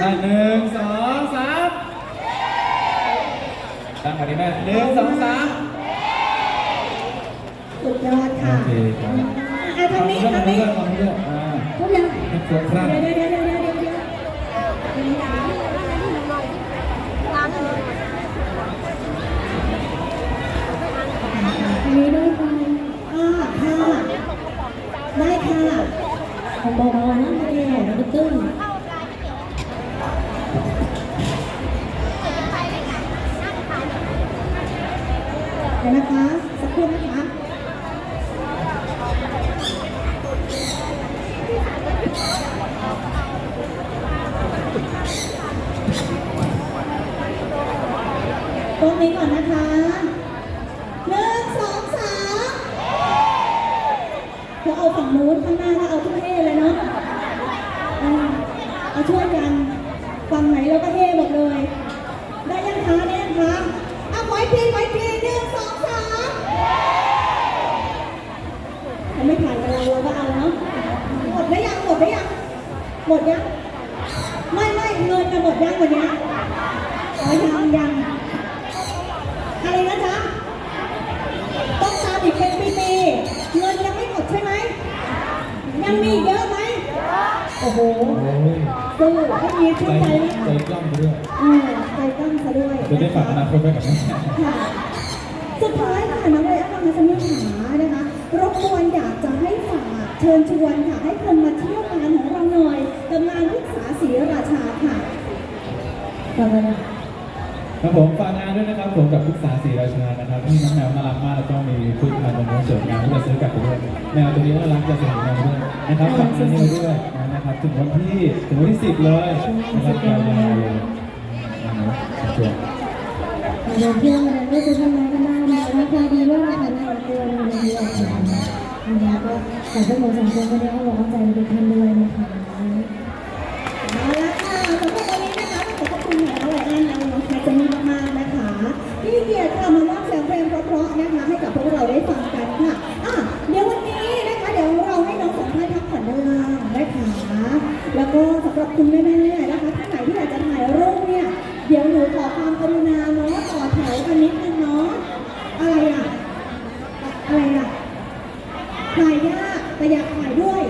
อะหนึ่งสองสามตั้งก่อนดีแม่หนึ่งสองสามสุดยอดค่ะโอเคครับอะทางนี้ทางนี้ทำนี้ด้วยอ่าทุกอย่างให้ครบครันเดี๋ยวเดี๋ยวเดี๋ยวเดี๋ยวเดี๋ยวเดี๋ยวอันนี้ด้วยค่ะอ่าค่ะ ได้ค่ะของเบาๆนะไม่ได้ใหญ่นะกระตุ้น นะคะ สักครู่นะคะตรงนี้ก่อนนะคะหนึ่งสองสามเธอเอาฝั่งนู้นข้างหน้าแล้วเอาทุกเท่เลยเนาะเอาเอาช่วยกันฝั่งไหนเราก็เท่หมดเลย ไม่ถ่ายกับเราเราก็เอาเนาะหมดได้ยังหมดได้ยังหมดยังไม่ไม่เงินจะหมดยังวันนี้ยอ๋อยังยังอะไรนะจ๊ะต้องตามอีกเป็นปีๆเงินยังไม่หมดใช่ไหมยังมีเยอะไหมโอ้โหโอ้ยสู้ให้มีชื่ใจนใจนะใจกล้องไปด้วยเออใจตั้งซะด้วยจะได้ฝากอนาคตไว้กับแม่ค่ะสุดท้ายค่ะน้องไรอันมาสมิหานะคะรบกวนอยากจะให้ฝาก เชิญชวนค่ะให้คนมาเที่ยวงานของเราหน่อยกับงานพิกษาศรีราชาค่ะฟังเลยนะครับผมฝากงานด้วยนะครับผมกับพุกษาศรีราชานะครับที่น้องแมวน่ารักมากแล้วก็มีพุกมาตรงนี้เสริมงานที่จะซื้อกลับไปด้วยแมวตัวนี้น่ารักจะเสริมงานด้วยนะครับฝากงานนี้ไว้ด้วยนะครับถึงวันที่ถึงวันที่สิบเลยนะครับยาวๆเลยนะครับส่วนมาเดินเที่ยวมาเดินเล่นซื้อทำไมก็ได้นะราคาดีด้วยราคาน่ารักด้วยมาเดินเที่ยวกันอันนี้ ก็ขอบคุณหมอสองคนวันนี้เอาบอกใจทุกท่านด้วยนะคะเอาละค่ะสำหรับวันนี้นะคะขอบพระคุณหมอไรอันและน้องแคทเจนนี่มากนะคะที่เกียรติค่ะมารับเสียงเพลงเพราะๆนะคะให้กับพวกเราได้ฟังกันค่ะอะเดี๋ยววันนี้นะคะเดี๋ยวเราให้น้องสองท่านพักผ่อนด้านล่างนะคะแล้วก็สำหรับคุณแม่ๆนะคะท่านไหนที่อยากจะถ่ายรูปเนี่ยเดี๋ยวหนูขอความกรุณาเนาะต่อแถวกันนิดนึงเนาะอะไรอะอะไรอะถ่ายยาก แต่อยากถ่ายด้วย